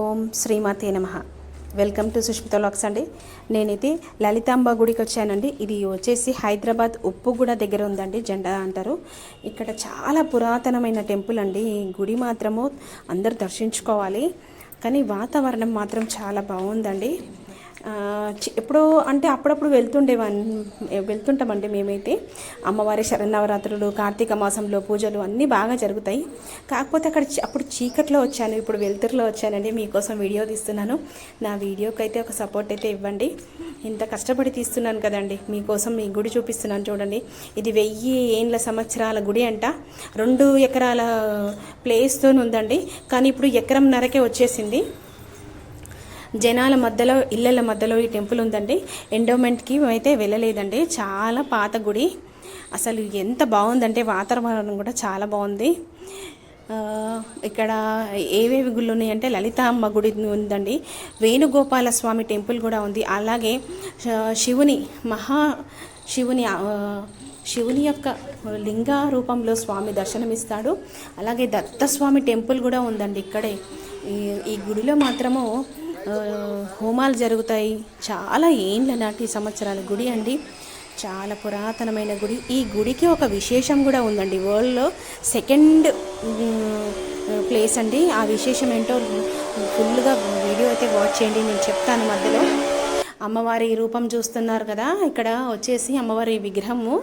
ఓం శ్రీమాతే నమ. Welcome to Sushmita lakhs అండి. నేనైతే లలితాంబ గుడికి వచ్చానండి. ఇది వచ్చేసి హైదరాబాద్ ఉప్పుగూడ దగ్గర ఉందండి జెండా అంటారు. ఇక్కడ చాలా పురాతనమైన టెంపుల్ అండి. ఈ గుడి మాత్రము అందరు దర్శించుకోవాలి. కానీ వాతావరణం మాత్రం చాలా బాగుందండి. ఎప్పుడో అంటే అప్పుడప్పుడు వెళ్తుండేవాన్ని వెళ్తుంటామండి మేమైతే. అమ్మవారి శరన్నవరాత్రులు కార్తీక మాసంలో పూజలు అన్నీ బాగా జరుగుతాయి. కాకపోతే అక్కడ అప్పుడు చీకట్లో వచ్చాను ఇప్పుడు వెలుతురులో వచ్చానండి మీకోసం వీడియో తీస్తున్నాను. నా వీడియోకి అయితే ఒక సపోర్ట్ అయితే ఇవ్వండి. ఇంత కష్టపడి తీస్తున్నాను కదండి మీకోసం మీ గుడి చూపిస్తున్నాను చూడండి. ఇది వెయ్యి ఏండ్ల సంవత్సరాల గుడి అంట రెండు ఎకరాల ప్లేస్తో ఉందండి కానీ ఇప్పుడు ఎకరం నరకే వచ్చేసింది. జనాల మధ్యలో ఇళ్ళల మధ్యలో ఈ టెంపుల్ ఉందండి. ఎండోమెంట్కి అయితే వెళ్ళలేదండి. చాలా పాత గుడి. అసలు ఎంత బాగుందంటే వాతావరణం కూడా చాలా బాగుంది. ఇక్కడ ఏవేవి గుళ్ళు ఉన్నాయంటే లలితామ్మ గుడి ఉందండి. వేణుగోపాల స్వామి టెంపుల్ కూడా ఉంది. అలాగే శివుని మహా శివుని శివుని యొక్క లింగ రూపంలో స్వామి దర్శనమిస్తాడు. అలాగే దత్తస్వామి టెంపుల్ కూడా ఉందండి ఇక్కడే. ఈ ఈ గుడిలో మాత్రము హోమాలు జరుగుతాయి. చాలా ఏండ్ల నాటి సంవత్సరాల. గుడి అండి చాలా పురాతనమైన గుడి. ఈ గుడికి ఒక విశేషం కూడా ఉందండి. వరల్డ్లో సెకండ్ ప్లేస్ అండి. ఆ విశేషం ఏంటో ఫుల్గా వీడియో అయితే వాచ్ చేయండి. నేను చెప్తాను మధ్యలో. అమ్మవారి రూపం చూస్తున్నారు కదా ఇక్కడ వచ్చేసి అమ్మవారి విగ్రహము.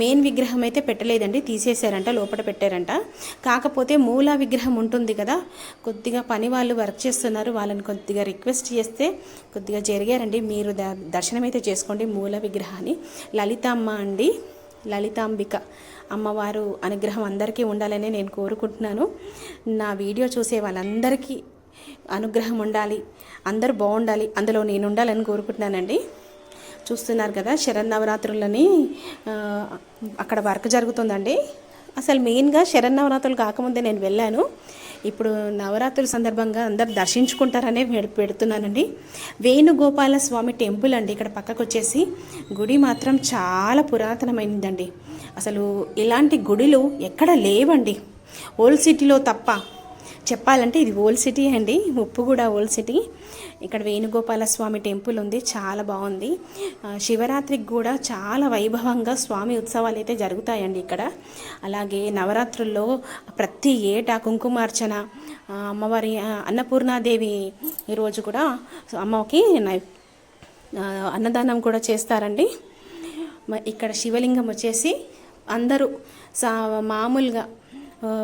మెయిన్ విగ్రహం అయితే పెట్టలేదండి తీసేశారంట లోపల పెట్టారంట. కాకపోతే మూల విగ్రహం ఉంటుంది కదా కొద్దిగా పని వాళ్ళు వర్క్ చేస్తున్నారు వాళ్ళని కొద్దిగా రిక్వెస్ట్ చేస్తే కొద్దిగా జరిగారండి. మీరు ద దర్శనం అయితే చేసుకోండి మూల విగ్రహాన్ని. లలితమ్మ అండి లలితాంబిక. అమ్మవారు అనుగ్రహం అందరికీ ఉండాలని నేను కోరుకుంటున్నాను. నా వీడియో చూసే వాళ్ళందరికీ అనుగ్రహం ఉండాలి. అందరూ బాగుండాలి. అందులో నేను ఉండాలని కోరుకుంటున్నానండి. చూస్తున్నారు కదా శరన్నవరాత్రులని అక్కడ వర్క్ జరుగుతుందండి. అసలు మెయిన్గా శరన్నవరాత్రులు కాకముందే నేను వెళ్ళాను. ఇప్పుడు నవరాత్రుల సందర్భంగా అందరు దర్శించుకుంటారనే పెడుతున్నానండి. వేణుగోపాల స్వామి టెంపుల్ అండి ఇక్కడ పక్కకు వచ్చేసి గుడి మాత్రం చాలా పురాతనమైనదండి అసలు ఇలాంటి గుడిలు ఎక్కడ లేవండి. ఓల్డ్ సిటీలో తప్ప చెప్పాలంటే ఇది ఓల్డ్ సిటీ అండి ఉప్పుగూడ ఓల్డ్ సిటీ. ఇక్కడ వేణుగోపాల స్వామి టెంపుల్ ఉంది చాలా బాగుంది. శివరాత్రికి కూడా చాలా వైభవంగా స్వామి ఉత్సవాలు అయితే జరుగుతాయండి ఇక్కడ. అలాగే నవరాత్రుల్లో ప్రతి ఏటా కుంకుమార్చన అమ్మవారి అన్నపూర్ణాదేవి ఈరోజు కూడా అమ్మకి నై- అన్నదానం కూడా చేస్తారండి. ఇక్కడ శివలింగం వచ్చేసి అందరూ సా మామూలుగా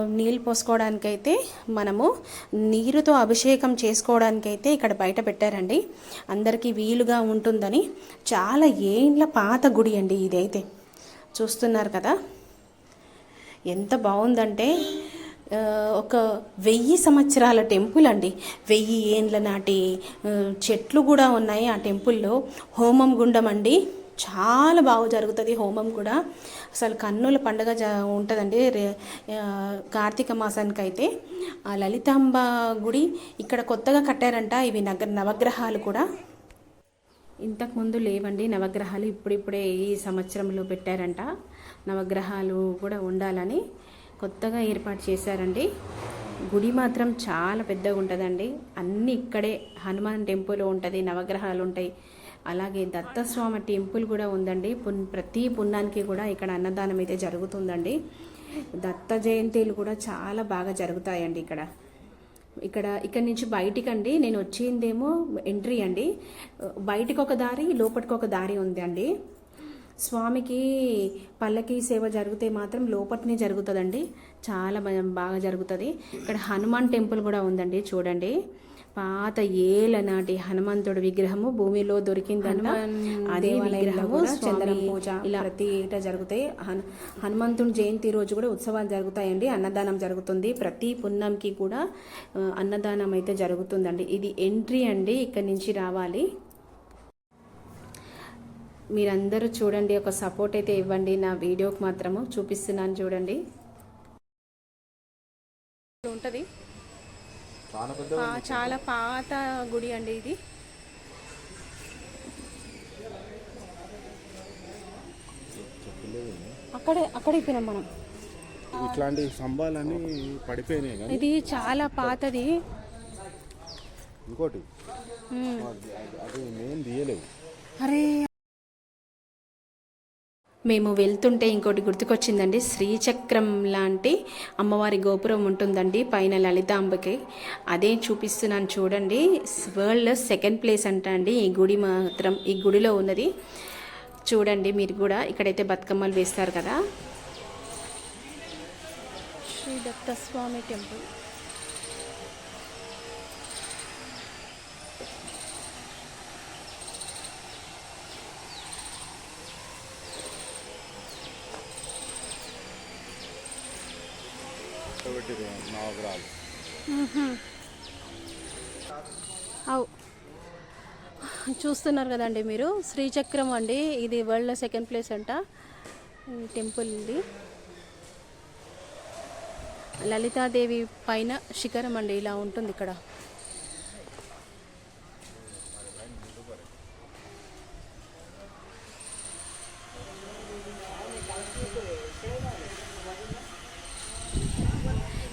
నీళ్ళు పోసుకోవడానికైతే మనము నీరుతో అభిషేకం చేసుకోవడానికైతే ఇక్కడ బయట పెట్టారండి. అందరికీ వీలుగా ఉంటుందని. చాలా ఏండ్ల పాత గుడి అండి ఇదైతే. చూస్తున్నారు కదా? ఎంత బాగుందంటే ఒక వెయ్యి సంవత్సరాల టెంపుల్ అండి. వెయ్యి ఏండ్ల నాటి చెట్లు కూడా ఉన్నాయి ఆ టెంపుల్లో. హోమం గుండం అండి. చాలా బాగా జరుగుతుంది హోమం కూడా. అసలు కన్నుల పండుగ జ ఉంటుందండి. రే కార్తీక మాసానికి అయితే ఆ లలితాంబ గుడి ఇక్కడ కొత్తగా కట్టారంట ఇవి నగ నవగ్రహాలు కూడా. ఇంతకుముందు లేవండి నవగ్రహాలు. ఇప్పుడిప్పుడే ఈ సంవత్సరంలో పెట్టారంట. నవగ్రహాలు కూడా ఉండాలని కొత్తగా ఏర్పాటు చేశారండి. గుడి మాత్రం చాలా పెద్దగా ఉంటుందండి అన్నీ ఇక్కడే హనుమాన్ టెంపుల్ ఉంటుంది నవగ్రహాలు ఉంటాయి. అలాగే దత్తస్వామి టెంపుల్ కూడా ఉందండి. పున్ ప్రతి పుణ్యానికి కూడా ఇక్కడ అన్నదానం అయితే జరుగుతుందండి. దత్త జయంతిలు కూడా చాలా బాగా జరుగుతాయండి ఇక్కడ. ఇక్కడ ఇక్కడ నుంచి బయటికి అండి నేను వచ్చిందేమో ఎంట్రీ అండి. బయటికి ఒక దారి లోపలికి ఒక దారి ఉంది అండి స్వామికి పల్లకి సేవ జరిగితే మాత్రం లోపట్నే జరుగుతుందండి. చాలా బాగా జరుగుతుంది. ఇక్కడ హనుమాన్ టెంపుల్ కూడా ఉందండి చూడండి. పాత ఏళ్ళ నాటి హనుమంతుడి విగ్రహము భూమిలో దొరికిందంట. అదే విగ్రహము చందనం పూజ ఇలా ప్రతి ఏటా జరుగుతాయి. హను హనుమంతుని జయంతి రోజు కూడా ఉత్సవాలు జరుగుతాయండి. అన్నదానం జరుగుతుంది. ప్రతి పున్నంకి కూడా అన్నదానం అయితే జరుగుతుందండి. ఇది ఎంట్రీ అండి. ఇక్కడి నుంచి రావాలి. మీరందరూ చూడండి. ఒక సపోర్ట్ అయితే ఇవ్వండి. నా వీడియోకి మాత్రము చూపిస్తున్నాను చూడండి. ఉంటుంది. చాలా పాత గుడి అండి ఇది. అక్కడే అక్కడే అయిపోయినాం మనం. ఇట్లాంటి స్తంభాలన్నీ పడిపోయినాయి ఇది చాలా పాతది. ఇంకోటి. అది మెయిన్ తీయలేవు అరే మేము వెళ్తుంటే ఇంకోటి గుర్తుకొచ్చిందండి. శ్రీచక్రం లాంటి అమ్మవారి గోపురం ఉంటుందండి పైన లలితాంబకి. అదే చూపిస్తున్నాను చూడండి. వరల్డ్ సెకండ్ ప్లేస్ అంట అండి. ఈ గుడి మాత్రం ఈ గుడిలో ఉన్నది. చూడండి మీరు కూడా ఇక్కడైతే బతుకమ్మలు వేస్తారు కదా. శ్రీ దత్తస్వామి టెంపుల్. పెట్టారు నవగ్రహాలు అవు. చూస్తున్నారు కదండి మీరు శ్రీచక్రం అండి ఇది వరల్డ్లో సెకండ్ ప్లేస్ అంట. టెంపుల్ ఇది. లలితాదేవి పైన శిఖరం అండి ఇలా ఉంటుంది ఇక్కడ.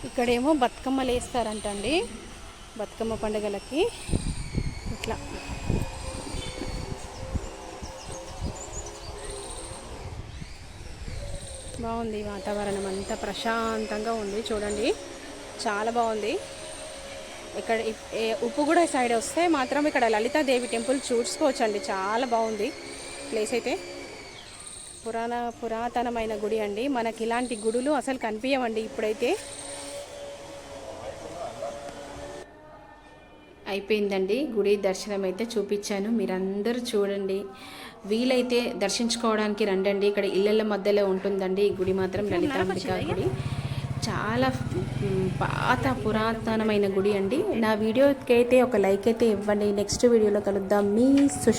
ఇక్కడేమో బతుకమ్మలు వేస్తారంటండి బతుకమ్మ పండుగలకి ఇట్లా. బాగుంది వాతావరణం అంతా ప్రశాంతంగా ఉంది. చూడండి చాలా బాగుంది. ఇక్కడ ఉప్పుగూడ సైడ్ వస్తే మాత్రం ఇక్కడ లలితాదేవి టెంపుల్ చూసుకోవచ్చండి. చాలా బాగుంది ప్లేస్ అయితే. పురాణ పురాతనమైన గుడి అండి. మనకి ఇలాంటి గుడులు అసలు కనిపించవండి ఇప్పుడైతే. అయిపోయిందండి. గుడి దర్శనం అయితే చూపించాను. మీరందరూ చూడండి. వీలైతే దర్శించుకోవడానికి రండండి. ఇక్కడ ఇళ్ళ మధ్యలో ఉంటుందండి. ఈ గుడి మాత్రం లలితాంబిక గుడి. చాలా పాత పురాతనమైన గుడి అండి. నా వీడియోకి అయితే ఒక లైక్ అయితే ఇవ్వండి. నెక్స్ట్ వీడియోలో కలుద్దాం. మీ సుష్